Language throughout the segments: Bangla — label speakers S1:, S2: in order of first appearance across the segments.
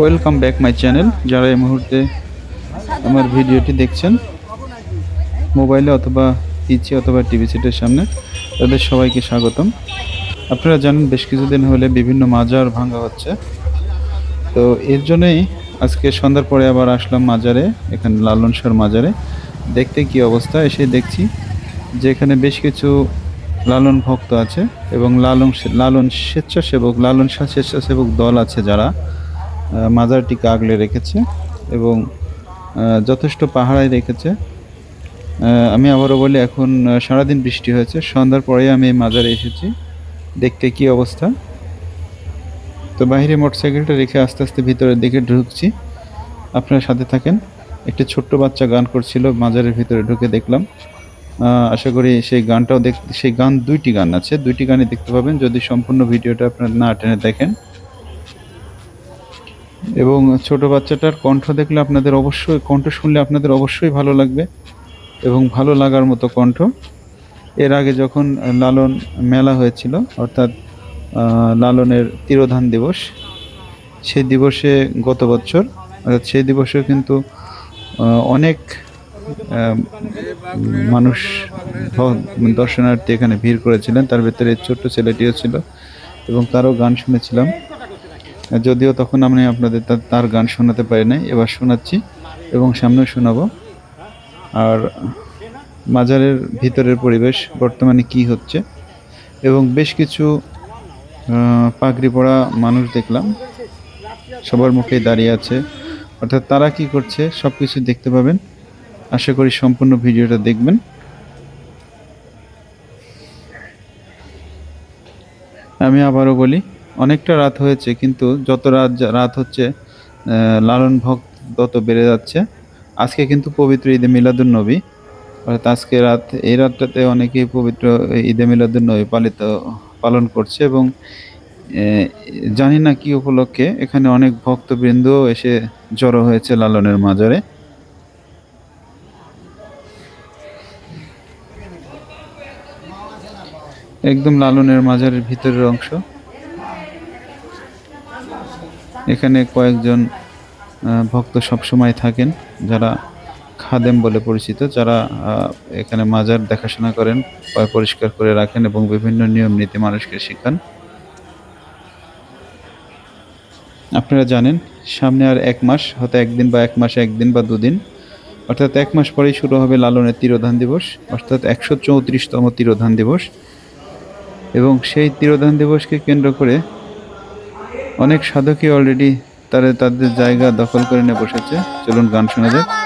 S1: ওয়েলকাম ব্যাক মাই চ্যানেল যারা এই মুহূর্তে আমার ভিডিওটি দেখছেন মোবাইলে অথবা পিচি অথবা টিভি সেটের সামনে, তাদের সবাইকে স্বাগতম। আপনারা জানেন বেশ কিছুদিন হলে বিভিন্ন মাজার ভাঙা হচ্ছে। তো এর জন্যই আজকে সন্ধ্যার পরে আবার আসলাম মাজারে, এখানে লালন মাজারে। দেখতে কি অবস্থা, এসে দেখছি যে এখানে বেশ কিছু লালন ভক্ত আছে এবং লালন লালন স্বেচ্ছাসেবক লালন স্বেচ্ছাসেবক দল আছে যারা। মাজারটিকে আগলে রেখেছে এবং যথেষ্ট পাহারায় রেখেছে। আমি আবারও বলি, এখন সারাদিন বৃষ্টি হয়েছে। সন্ধ্যার পরে আমি এই মাজারে এসেছি। দেখতে কি অবস্থা? তো বাইরে মোটরসাইকেলটা রেখে আস্তে আস্তে ভিতরের দিকে ঢুকছি। আপনার সাথে থাকেন। একটি ছোট্ট বাচ্চা গান করছিল, মাজারের ভিতরে ঢুকে দেখলাম। আশা করি সেই গানটাও দেখ, সেই গান দুইটি গান আছে। দুইটি গানই দেখতে পাবেন। যদি সম্পূর্ণ ভিডিওটা আপনার না টেনে দেখেন এবং ছোট বাচ্চাটার কণ্ঠ দেখলে আপনাদের অবশ্যই, কণ্ঠ শুনলে আপনাদের অবশ্যই ভালো লাগবে এবং ভালো লাগার মতো কণ্ঠ। এর আগে যখন লালন মেলা হয়েছিল, অর্থাৎ লালনের তিরোধান দিবস, সেই দিবসে গত বছর, অর্থাৎ সেই দিবসে কিন্তু অনেক মানুষ দর্শনার্থী এখানে ভিড় করেছিলেন। তার ভেতরে ছোট্ট ছেলেটিও ছিল এবং তারও গান শুনেছিলাম। যদিও তখন আমি আপনাদের তার গান শোনাতে পারি নাই, এবার শোনাচ্ছি এবং সামনেও শোনাবো। আর মাজারের ভিতরের পরিবেশ বর্তমানে কি হচ্ছে, এবং বেশ কিছু পাগড়ি পড়া মানুষ দেখলাম, সবার মুখে দাঁড়িয়ে আছে। অর্থাৎ তারা কি করছে সব কিছু দেখতে পাবেন। আশা করি সম্পূর্ণ ভিডিওটা দেখবেন। আমি আবারও বলি অনেকটা রাত হয়েছে, কিন্তু যত রাত রাত হচ্ছে লালন ভক্ত তত বেড়ে যাচ্ছে। আজকে কিন্তু পবিত্র ঈদে মিলাদুন নবী। অর্থাৎ আজকে রাত, এই রাতটাতে অনেকেই পবিত্র ঈদে মিলাদুন নবী পালিত, পালন করছে এবং জানি না কি উপলক্ষে এখানে অনেক ভক্তবৃন্দ এসে জড়ো হয়েছে লালনের মাজারে। একদম লালনের মাজারের ভিতরের অংশ। এখানে কয়েকজন ভক্ত সবসময় থাকেন, যারা খাদেম বলে পরিচিত, যারা এখানে মাজার দেখাশোনা করেন পরিষ্কার করে রাখেন এবং বিভিন্ন নিয়ম নীতি মানুষকে শেখান। আপনারা জানেন, সামনে আর এক মাস, হয়তো একদিন বা এক মাসে, একদিন বা দুদিন, অর্থাৎ এক মাস পরেই শুরু হবে লালনের তিরোধান দিবস, অর্থাৎ একশো চৌত্রিশতম তিরোধান দিবস। এবং সেই তিরোধান দিবসকে কেন্দ্র করে অনেক সাধকই অলরেডি তারা তাদের জায়গা দখল করে নিয়ে বসেছে। চলুন গান শোনা যাক।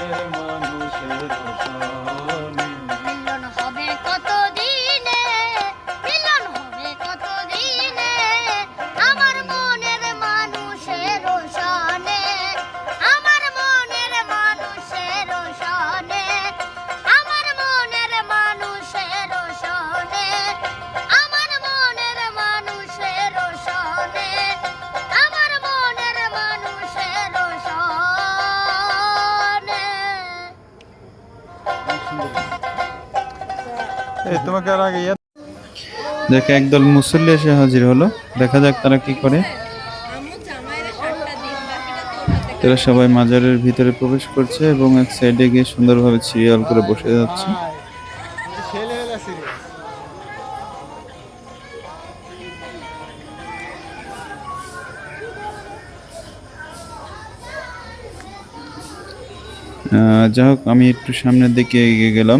S1: দেখ একদল মুসল্লি এসে হাজির হলো। দেখা যাক তারা কি করে।
S2: তোর
S1: সবাই মাজারের ভিতরে প্রবেশ করছে এবং এক সাইডে গিয়ে সুন্দরভাবে সিরিয়াল করে বসে যাচ্ছে। যাই হোক, আমি একটু সামনের দিকে এগিয়ে গেলাম।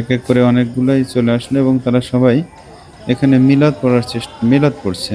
S1: এক এক করে অনেকগুলোই চলে আসলো এবং তারা সবাই এখানে মিলাদ পড়ার চেষ্টা মিলাদ পড়ছে।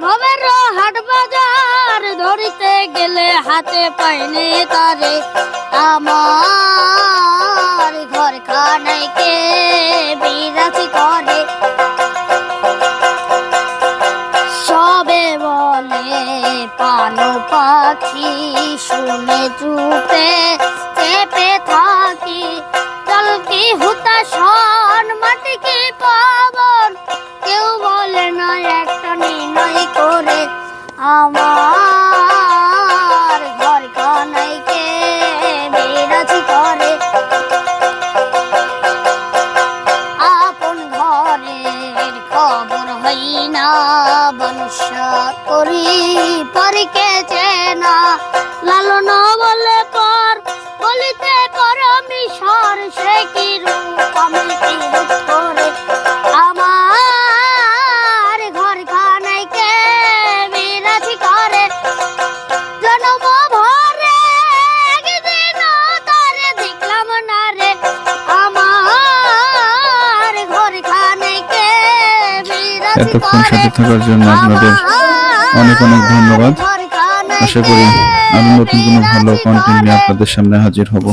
S3: যার ভবেরও হাট বাজার ধরিতে গেলে হাতে পাইনে তারে। আমার ঘর খানাইকে বিরাজ করে। সবে বলে, পানো পাখি শুনে চুপে চেপে থাকি। জল কি হুতা শন মাটি কি আমার ঘর কানাইকে বিরাজ করে। আপন ঘরের খবর হই না বংশ করি পরকে চেনা। লালন বলে পর বলিতে কর মিশর সে কি রূপ?
S1: এতক্ষণ সাথে থাকার জন্য আপনাদের অনেক অনেক ধন্যবাদ। আশা করি আমি নতুন কোনো ভালো কন্টেন্ট নিয়ে আপনাদের সামনে হাজির হব।